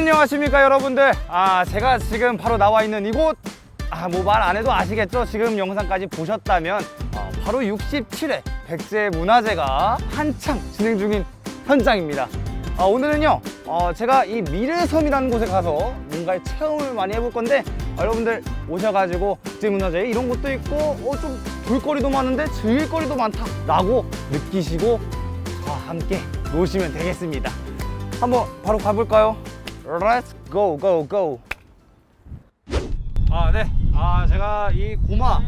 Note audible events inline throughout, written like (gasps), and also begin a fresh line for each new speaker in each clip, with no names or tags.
안녕하십니까 여러분들. 아 제가 지금 바로 나와 있는 이곳. 아 뭐 말 안 해도 아시겠죠? 지금 영상까지 보셨다면 어, 바로 67회 백제 문화제가 한창 진행 중인 현장입니다. 아, 오늘은요 어, 제가 이 미래섬이라는 곳에 가서 뭔가의 체험을 많이 해볼 건데 어, 여러분들 오셔가지고 백제 문화제 이런 것도 있고 어, 좀 볼거리도 많은데 즐길거리도 많다 라고 느끼시고 저와 함께 노시면 되겠습니다. 한번 바로 가볼까요? Let's go, go, go. 아, 네. 아, 제가 이 고마,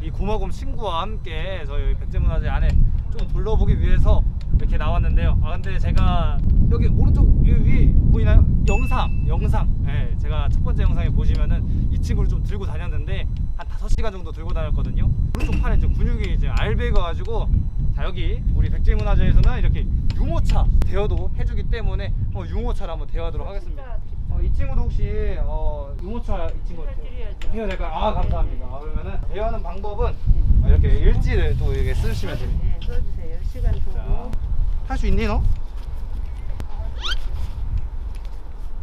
이 고마곰 친구와 함께 저희 백제문화재 안에 좀 둘러보기 위해서 이렇게 나왔는데요. 아, 근데 제가 여기 오른쪽 위, 위 보이나요? 영상, 영상. 예, 제가 첫 번째 영상에 보시면은 이 친구를 좀 들고 다녔는데 한 5시간 정도 들고 다녔거든요. 오른쪽 팔에 이제 근육이 이제 알배가 가지고 자 여기 우리 백제문화재에서는 이렇게 유모차 대여도 해주기 때문에 어, 유모차를 한번 대여하도록 하겠습니다. 어, 이 친구도 혹시 어, 유모차 이 친구 대여 될까요? 아 감사합니다. 아, 그러면은 대여하는 방법은 어, 이렇게 일지를 또 이렇게 쓰시면 됩니다.
네, 써주세요. 시간 보고.
탈 수 있니 너?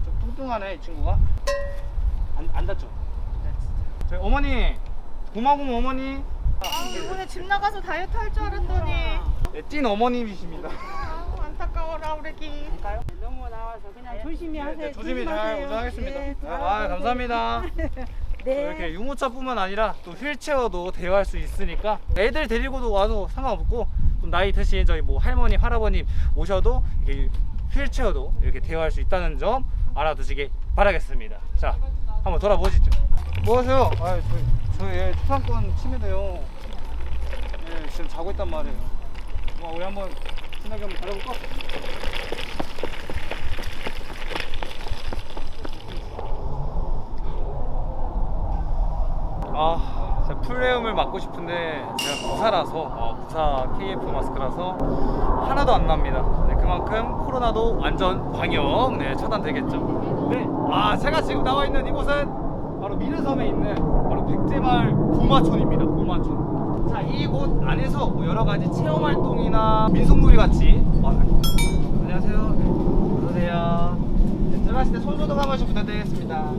좀 뚱뚱하네 이 친구가. 안, 안 다쳐. 저희 어머니 고마고 어머니
아, 이번에 집 나가서 다이어트 할 줄 알았더니
네, 찐 어머님이십니다.
아, 안타까워라 우리 기.
나와서 그냥 조심히
네,
하세요.
네, 조심히 잘
조심하세요.
운전하겠습니다.
네,
아, 감사합니다. (laughs)
네.
이렇게 유모차뿐만 아니라 또 휠체어도 대여할 수 있으니까 애들 데리고도 와도 상관없고 좀 나이 드신 저희 뭐 할머니, 할아버님 오셔도 이렇게 휠체어도 이렇게 대여할 수 있다는 점 알아두시길 바라겠습니다. 자, 한번 돌아보시죠. 뭐 하세요? 아, 저, 저 예, 초상권 침해돼요. 예, 지금 자고 있단 말이에요. 뭐 우리 한번 신나게 한번 달려볼까? 아, 제가 풀레음을 맞고 싶은데 제가 부사라서 어, 부사 KF 마스크라서 하나도 안 납니다. 네, 그만큼 코로나도 완전 방역 네, 차단되겠죠. 네, 아 제가 지금 나와 있는 이곳은 바로 미르섬에 있는 바로 백제마을 고마촌입니다. 고마촌. 자, 이곳 안에서 뭐 여러 가지 체험 활동이나 민속놀이 같이 아, 안녕하세요. 네, 어서오세요. 네, 들어가실 때 손소독 한 번씩 부탁드리겠습니다.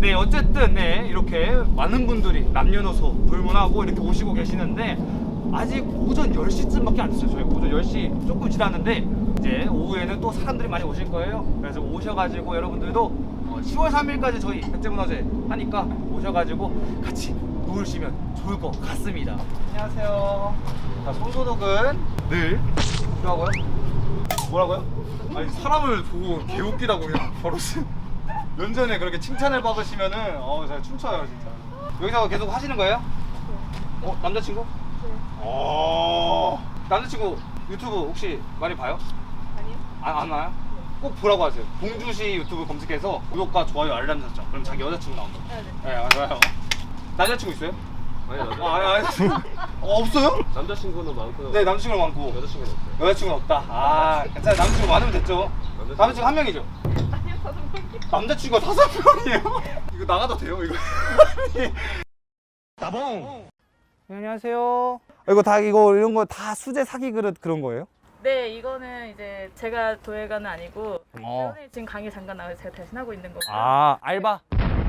네 어쨌든 네 이렇게 많은 분들이 남녀노소 불문하고 이렇게 오시고 계시는데 아직 오전 10시쯤밖에 안 됐어요 저희. 오전 10시 조금 지났는데 이제 오후에는 또 사람들이 많이 오실 거예요. 그래서 오셔가지고 여러분들도 어, 10월 3일까지 저희 백제문화제 하니까 오셔가지고 같이 놀시면 좋을 것 같습니다. 안녕하세요. 자 손소독은 늘 필요하고요? 뭐라고요? 아니 사람을 보고 개웃기다고 그냥 바로 면전에 그렇게 칭찬을 받으시면은 어 제가 춤춰요 진짜 여기서 계속 하시는 거예요? 어 남자친구? 네. 어 남자친구 유튜브 혹시 많이 봐요?
아니요.
안, 안 와요? 꼭 보라고 하세요 봉주시 유튜브 검색해서 구독과 좋아요 알람 설정 그럼 자기 여자친구 나온다
네,
네 맞아요 남자친구 있어요?
아니 남자,
아, 아니. 어, 없어요?
남자친구는 많고
네 남자친구 많고
여자친구는 없어요.
여자친구는 없다 아 괜찮아요 남자친구 많으면 됐죠
남자친구-
남자친구 한 명이죠? 남자친구가 다섯 명이에요? (laughs) 이거 나가도 돼요 이거? (laughs) 나봉 안녕하세요 이거 다 이거 이런 거 다 수제 사기 그릇 그런 거예요?
네, 이거는 이제 제가 도예가는 아니고
어.
지금 강의 잠깐 나와서 제가 대신 하고 있는 거고요.
아 알바?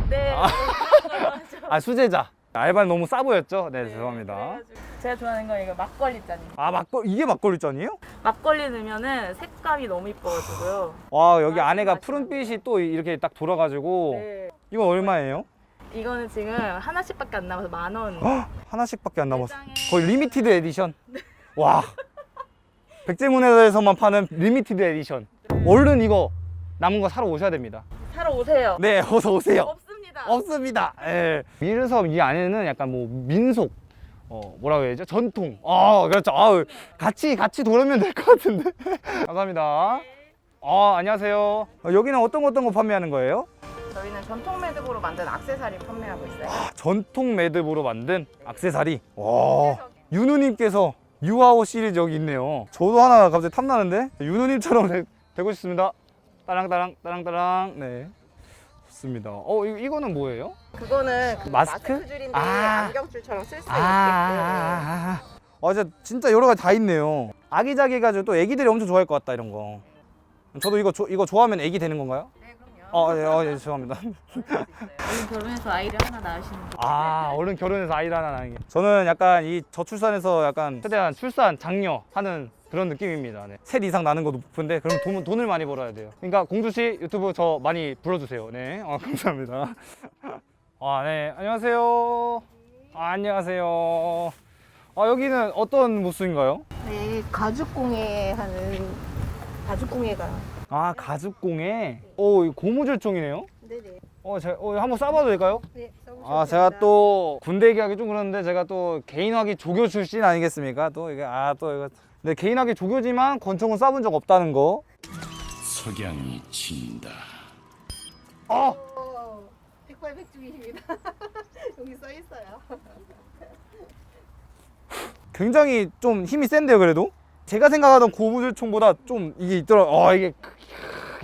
네,
아.
하죠. (laughs)
아 수제자 알바는 너무 싸 보였죠? 네,
네,
죄송합니다
그래가지고 제가 좋아하는 건 이거 막걸리 잔이에요.
아 막걸 이게 막걸리 잔이에요?
막걸리 넣으면은 색감이 너무 이뻐가지고요.
와 여기
맛있는
안에가 푸른빛이 또 이렇게 딱 돌아가지고
네,
이거 얼마예요?
이거는 지금 하나씩밖에 안 남아서 만 원.
헉, 하나씩밖에 안 남았어
매장에-
거의 리미티드 (laughs) 에디션 와 백제문화에서만 파는 리미티드 에디션 얼른 이거 남은 거 사러 오셔야 됩니다
사러 오세요.
네 어서 오세요
없습니다.
없습니다. 예. 미르섬 이 안에는 약간 뭐 민속, 어 뭐라고 해야죠? 전통. 아 그렇죠. 아 같이 같이 돌으면 될 것 같은데. (laughs) 감사합니다. 아 안녕하세요. 어, 여기는 어떤 거 어떤 거 판매하는 거예요?
저희는 전통 매듭으로 만든 악세사리 판매하고 있어요.
아, 전통 매듭으로 만든 악세사리. 와 윤우님께서 유아오 시리즈 여기 있네요. 저도 하나 갑자기 탐나는데 윤우님처럼 (laughs) 되, 되고 싶습니다. 따랑 따랑 따랑 따랑. 네. 좋습니다. 어 이, 이거는 뭐예요?
그거는 그
마스크?
마스크? 줄인데
아.
안경줄처럼 쓸 수
아,
있게끔.
아, 아, 아, 진짜, 진짜 여러 가지 다 있네요. 아기자기해가지고 또 애기들이 엄청 좋아할 것 같다, 이런 거. 저도 이거 조, 이거 좋아하면 애기 되는 건가요?
네, 그럼요.
어, 예, 어, 예, 죄송합니다. (laughs)
얼른 결혼해서 아이를 하나 낳으시는 거.
아, 얼른 결혼해서 아이를 하나 낳는 게. 저는 약간 이 저출산에서 약간 최대한 출산 장려 하는 그런 느낌입니다. 네. 셋 이상 나는 거 높은데 그럼 돈, 돈을 많이 벌어야 돼요. 그러니까 공주 씨 유튜브 저 많이 불러주세요. 네, 아, (laughs) 감사합니다. 아, 네, 안녕하세요. 아, 안녕하세요. 아, 여기는 어떤 부스인가요?
네, 가죽공예 하는 가죽공예가.
아, 가죽공예. 오, 이거 고무줄 종이네요.
네네.
어, 제가 어, 한번 싸봐도 될까요?
네,
아, 제가. 또 군대 얘기하기 좀 그러는데 제가 또 개인화기 조교 출신 아니겠습니까? 또 이게 아, 또 이거 네, 개인화기 조교지만 권총은 쏴본 적 없다는 거.
석양이 진다.
어!
오, 백발백중입니다. (laughs) 여기 써 있어요. (laughs)
굉장히 좀 힘이 센데요, 그래도? 제가 생각하던 고무줄총보다 좀 이게 있더라. 어, 이게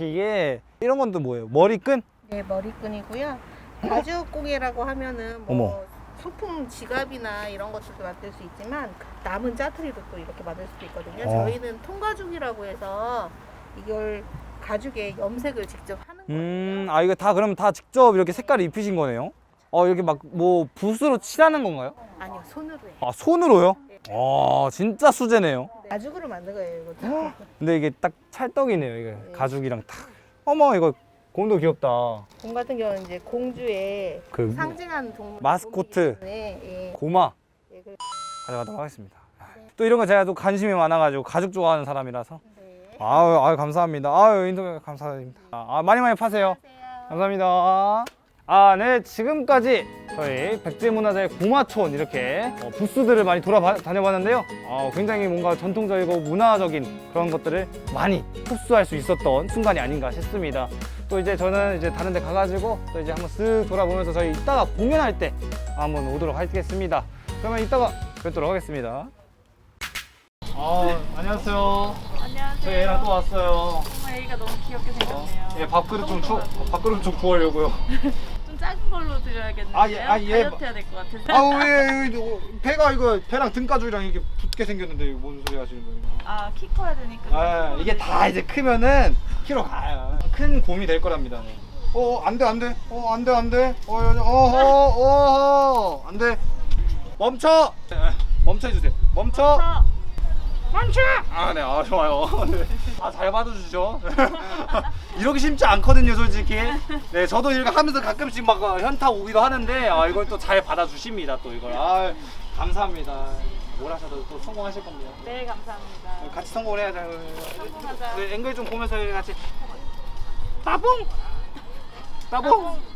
이게 이런 건 또 뭐예요? 머리끈?
네, 머리끈이고요. 가죽 공예라고 하면은 뭐
어머.
소품 지갑이나 이런 것들도 만들 수 있지만 남은 짜투리도 또 이렇게 만들 수도 있거든요.
어.
저희는 통가죽이라고 해서 이걸 가죽에 염색을 직접 하는 거예요.
음, 아 이거 다 그러면 다 직접 이렇게 색깔을 입히신 거네요? 어, 이렇게 막 뭐 붓으로 칠하는 건가요?
아니요, 손으로 해요.
아, 손으로요? 아, 진짜 수제네요.
가죽으로 만든 거예요, 이것도. (gasps)
근데 이게 딱 찰떡이네요. 이게 가죽이랑 딱. 어머 이거 곰도 귀엽다.
공 같은 경우는 이제 공주의
그
상징하는 동물
마스코트.
네, 예.
고마
예, 그래서
가져가도록 하겠습니다. 또 이런 거 제가 또 관심이 많아가지고 가죽 좋아하는 사람이라서.
네.
아유, 아유 감사합니다. 아유 인터뷰 감사드립니다. 아, 많이 많이 파세요. 감사합니다. 아, 네 지금까지 저희 백제문화재의 고마촌 이렇게 어, 부스들을 많이 돌아다녀봤는데요. 어, 굉장히 뭔가 전통적이고 문화적인 그런 것들을 많이 흡수할 수 있었던 순간이 아닌가 싶습니다. 또 이제 저는 이제 다른 데 가가지고 또 이제 한번 쓱 돌아보면서 저희 이따가 공연할 때 한번 오도록 하겠습니다. 그러면 이따가 뵙도록 하겠습니다. 아, 안녕하세요.
안녕하세요.
저희 애랑 또 왔어요.
정말 애기가 너무 귀엽게 생겼네요.
예, 밥그릇 좀 쳐, 밥그릇 좀 구하려고요. (laughs)
좀 작은 걸로 드려야겠는데요.
아, 예, 아, 예.
다이어트 해야 될 것 같아서.
아우 왜 이거 배가 이거 배랑 등가죽이랑 이게 붙게 생겼는데 이거 뭔 소리 하시는 거예요?
아, 키 커야 되니까.
아 이게 다 이제 크면은 키로 가요. 큰 곰이 될 거랍니다. 네. 어 안돼 안 돼 어 안 돼 안돼 어어 어 안 돼 멈춰 멈춰 해주세요 멈춰 멈춰 아 네 아 좋아요. 아잘 받아주죠. (laughs) 이러기 쉽지 않거든요 솔직히. 네 저도 이렇게 하면서 가끔씩 막 어, 현타 오기도 하는데 아 이걸 또 잘 받아주십니다 또 이걸. 아 감사합니다. 뭘 하셔도 또 성공하실 겁니다.
네, 감사합니다.
같이 성공을 해야죠.
성공하자.
네, 앵글 좀 보면서 같이. 따봉! 따봉